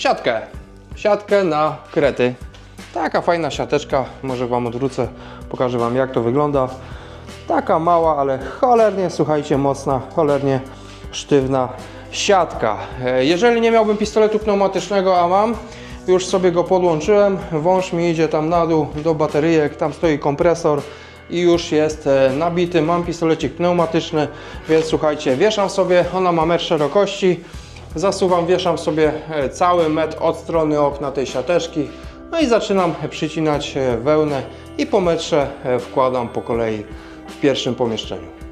siatkę. Siatkę na krety. Taka fajna siateczka, może Wam odwrócę, pokażę Wam jak to wygląda. Taka mała, ale cholernie, słuchajcie, mocna, cholernie sztywna siatka. E, Jeżeli nie miałbym pistoletu pneumatycznego, a mam, już sobie go podłączyłem, wąż mi idzie tam na dół do bateryjek, tam stoi kompresor i już jest e, nabity. Mam pistolecik pneumatyczny, więc słuchajcie, wieszam sobie, ona ma metr szerokości, zasuwam, wieszam sobie e, cały metr od strony okna tej siateczki, no i zaczynam przycinać e, wełnę i po metrze e, wkładam po kolei w pierwszym pomieszczeniu.